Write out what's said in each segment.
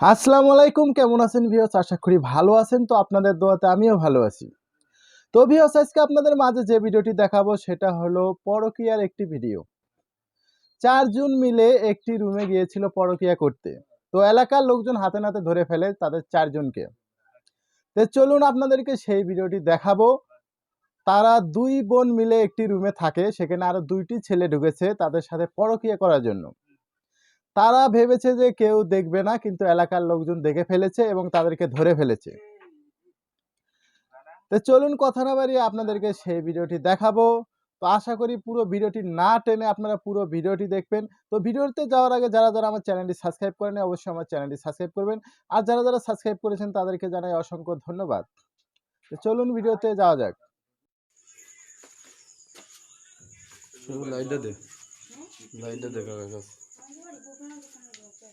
আসসালামু আলাইকুম, কেমন আছেন ভিওস আশা করি ভালো আছেন, তো আপনাদের দোয়াতে আমিও ভালো আছি। তো ভিওস আজকে আপনাদের মাঝে যে ভিডিওটি দেখাবো, সেটা হলো পরকিয়ার একটি ভিডিও। চারজন মিলে একটি রুমে গিয়েছিল পরকিয়া করতে। তো এলাকার লোকজন হাতে নাতে ধরে ফেলে তাদের চারজনকে। তো চলুন আপনাদেরকে সেই ভিডিওটি দেখাবো। তারা দুই বোন মিলে একটি রুমে থাকে, সেখানে আরও দুইটি ছেলে ঢুকেছে তাদের সাথে পরকিয়া করার জন্য। তারা ভেবেছে যে কেউ দেখবে না কিন্তু এলাকার লোকজন দেখে ফেলেছে এবং তাদেরকে ধরে ফেলেছে। তো চলুন কথা না বাড়িয়ে আপনাদেরকে সেই ভিডিওটি দেখাবো। তো আশা করি পুরো ভিডিওটি না টেনে আপনারা পুরো ভিডিওটি দেখবেন। তো ভিডিওতে যাওয়ার আগে যারা যারা আমার চ্যানেলটি সাবস্ক্রাইব করেন অবশ্যই আমার চ্যানেলটি সাবস্ক্রাইব করবেন। আর যারা যারা সাবস্ক্রাইব করেছেন তাদেরকে জানাই অসংখ্য ধন্যবাদ। তো চলুন ভিডিওতে যাওয়া যাক। লাইটটা দে। লাইটটা দে কাকা কাছে দোকান কর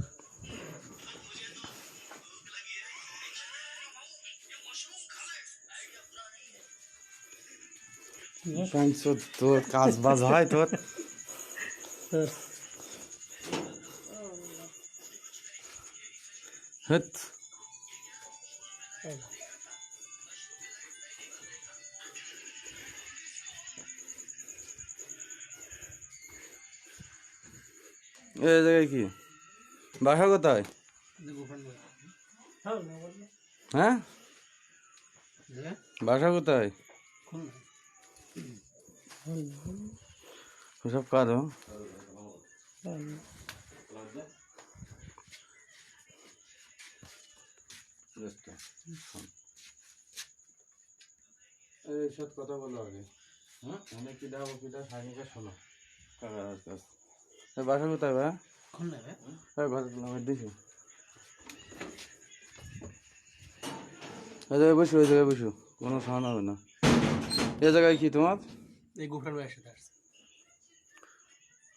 তোর কাজ বাজ হয় তোর হেত এই জায়গায় কি বাসা কোথায় হ্যাঁ বাসা কোথায় ওসব কারও এইসব কথা বলো আগে। হ্যাঁ অনেক কিটা ও কিটা সাইনিকা শোনো। বাসা কোথায় ভাই? ঘরে আমার দিছি। এই জায়গায় বসো এই জায়গায় বসো। কোনো সাহান হবে না। এ জায়গায় কি তোমার? এই গুফার ভাইয়ের সাথে আসছে।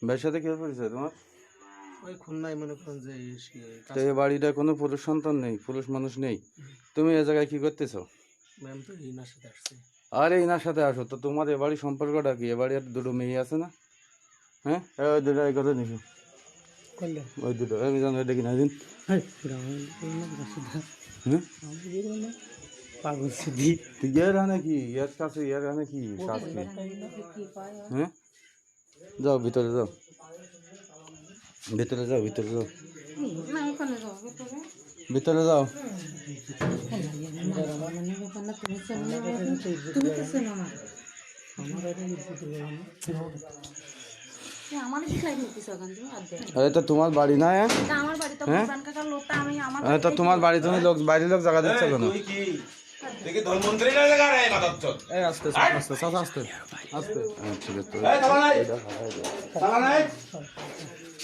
ভাইয়ের সাথে কে পরিচয় তোমার? ওই খুলনায় মনে করেন যে এই বাড়িটা কোনো পুরুষ সন্তান নেই পুরুষ মানুষ নেই। তুমি এ জায়গায় কি করতেছো? ম্যাম তো ইনার সাথে আসছে। আরে ইনার সাথে আসো তো তোমার এ বাড়ির সম্পর্কটা কি? এ বাড়ি আর দুটো মেয়ে আছে না? হ্যাঁ? ওই দুটো এই কথা করলে ওই দুটো আমি জানো এটা কিনা দিন। হ্যাঁ পাগল সিদ্ধি। তুই ইয়ার আনে কি ইয়ার কাছে ইয়ার আনে কি কাছে হ্যাঁ? যাও ভিতরে যাও। ভিতরে যাও ভিতরে যাও। ভেতরে ভিতরে যাও তুমি তো চেনো না এ, আমার শিখাই দিতেছ ওখান তুমি আর দেখ। আরে তো তোমার বাড়ি না হ্যাঁ? তো হ্যাঁ? তোমার বাড়ি তুমি লোক বাড়ির লোক জায়গা দিচ্ছে কেন? দেখি ধর্মন্ত্রী না জায়গা রে মাদচ্ছ এই আস্তে আস্তে আস্তে আস্তে আস্তে ঠিক আছে এই থালা নাই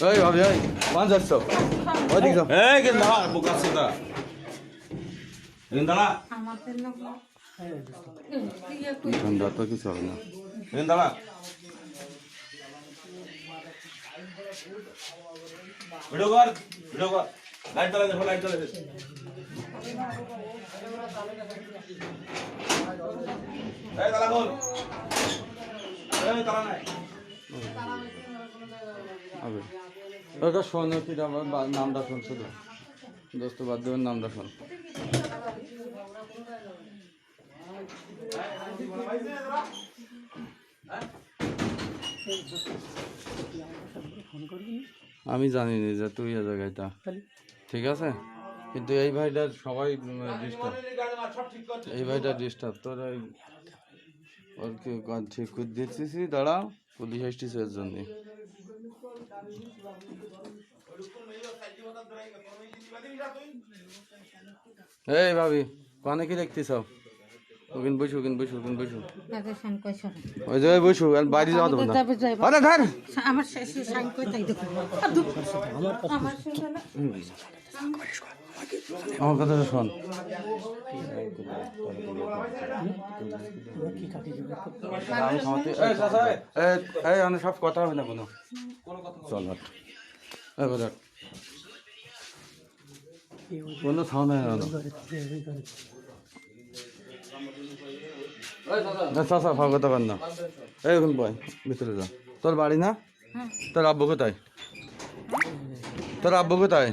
এই ভাবি এই পাঁচ যাচ্ছ ওইদিক যাও। এই কে দাঁড়া বোকা সুদা এখানে দাঁড়া আমার জন্য ঠান্ডা তো কিছু হবে না। এখানে ভিডিও কর ভিডিও কর। লাইট জ্বালা দেখো লাইট জ্বালা দেখো এই তালা খোল। এই তালা নাই। হবে ওটা শোন কি নামটা শোন শুধু। দোস্ত বাদ দেবেন নামটা শোন। আমি জানি না যে তুই এ জায়গাটা ঠিক আছে? কিন্তু এই ভাইটার সবাই ডিস্টার্ব এই ভাইটা ডিস্টার্ব তোর ওই ওর কি ঠিক করে দিচ্ছিস? দাঁড়াও পুলিশ এসেছিস এর জন্য। এই ভাবি কানে কি দেখতেছ? ওখানে বসু ওখানে বসু ওখানে বসু। ওই জায়গায় বসু আর বাড়ি যাওয়া দেবো না। আরে ধর! আমার শেষে সাইন করে তাই দেখো। আমার আমার কথাটা শোন। এই, এই, এই, সব কথা হবে না কোনো। চল হাট। এই, কোনো ছাও নাই না কথা পার না। এই এখন বয় ভিতরে যা। তোর বাড়ি না? হ্যাঁ। তোর আব্বু কোথায়? তোর আব্বু কোথায়?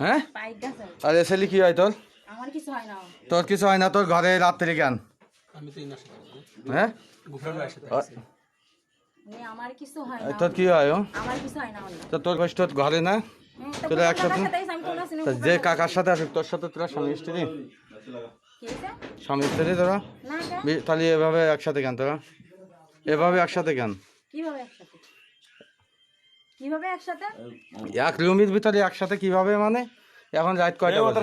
হ্যাঁ? আর এ ছেলে কি হয় তোর? আমার কিছু হয় না। তোর কিছু হয় না তোর ঘরে রাত্রি কেন? আমি তো ইনার হ্যাঁ? তোর কি হয় ও? আমার কিছু হয় না অন্য তো তোর কষ্ট তোর ঘরে না? তোরা একসাথে- যে কাকার সাথে? আসুক তোর সাথে তোরা স্বামী স্ত্রী? স্বামী স্ত্রী তোরা? তাহলে এভাবে একসাথে কেন তোরা? এভাবে একসাথে কেন? কীভাবে একসাথে? কীভাবে একসাথে? এক রুমের ভিতরে একসাথে কীভাবে মানে? এখন রাত কয়টা বাজে?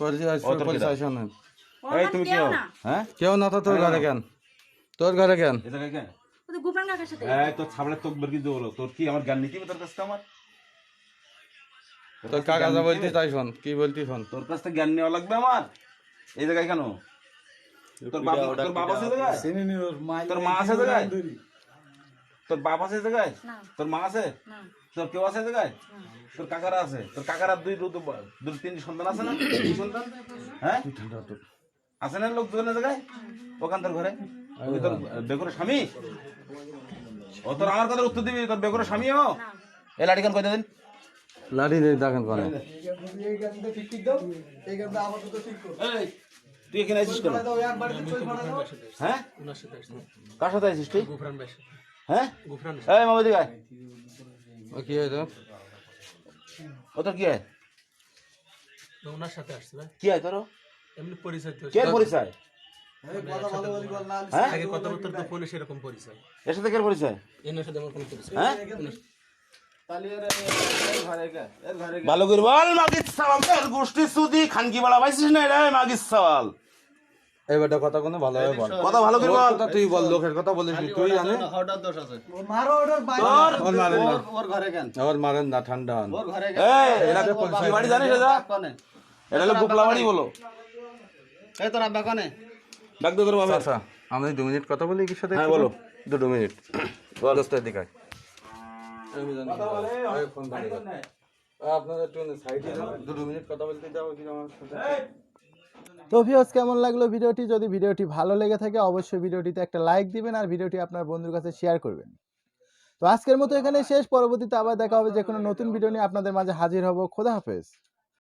পরিচয়- পরিচয় শোনেন। ওর মানে কেউ হ্যাঁ? কেউ না তো তোর ঘরে কেন? তোর ঘরে কেন? এই তোর ছাবলের তোক বের কিন্তু তোর কি আমার জ্ঞান নিতে তোর কাছ আমার? তোর কাকা যা বলতি তাই শোন। কি বলতি শোন? তোর কাছ থেকে জ্ঞান নেওয়া লাগবে আমার? এই জায়গায় কেন? তোর বাবা তোর বাবা আছে তোর মা আছে জায়গায়? তোর বাপ আছে জায়গায়? না। তোর মা আছে? তোর কেউ আছে জায়গায়? তোর কাকারা আছে? তোর কাকারা দুই দুই দুই তিন সন্তান আছে না? দুই সন্তান? হ্যাঁ? আছে না লোক দুজনের জায়গায়? ওখান তোর ঘরে? ওই তোর বেগুনের স্বামী? ও তোর আমার কথার উত্তর দিবি তোর বেগুনের স্বামী ও? এ লাঠি কেন কই দিন? লাঠি দিয়ে দেখেন কোনে। তুই এখানে আছিস কেন? হ্যাঁ? কার সাথে আছিস তুই? হ্যাঁ? এই মামা দিকে ও কি হয় তোর ও তোর কি হয়? ওনার সাথে আসছি ভাই। কি হয় তোর? এমনি পরিচয় তো কে পরিচয়? হ্যাঁ? আগে কথাবার্তা তো ফোনে সেরকম পরিচয়। এর সাথে কে পরিচয়? এনার সাথে আমার কোনো পরিচয়। হ্যাঁ? ভালো করে বল মাগির সওয়াল তোর গোষ্ঠী সুদি খানকি বাড়া পাইছিস না রে মাগির সওয়াল এই বেটা কথা কোনো ভালোভাবে বল। কথা ভালো করে বল। তুই বল লোকের কথা বলিস তুই জানে তোর ওর মারেন না। ওর মারেন না ঠান্ডা হন। এই এটা কি বাড়ি জানিস এটা? এটা হলো বুকলা বাড়ি বলো। ডাক দে তোর বাবা আচ্ছা আমি দু মিনিট কথা বলি কি সাথে হ্যাঁ, বলো। দুটো মিনিট। বল। দশটার দিকে আয়। আমি জানি ফোন বন্ধ একটু সাইডে যান, দুটো মিনিট কথা বলতে যাব কি আমার সাথে তো ভিউয়ার্স, কেমন লাগল ভিডিওটি? যদি ভিডিওটি ভালো লেগে থাকে, অবশ্যই ভিডিওটিতে একটা লাইক দিবেন আর ভিডিওটি আপনার বন্ধুর কাছে শেয়ার করবেন। তো আজকের মতো এখানে শেষ। পরবর্তীতে আবার দেখা হবে যে কোনো নতুন ভিডিও নিয়ে আপনাদের মাঝে হাজির হব। খোদা হাফেজ।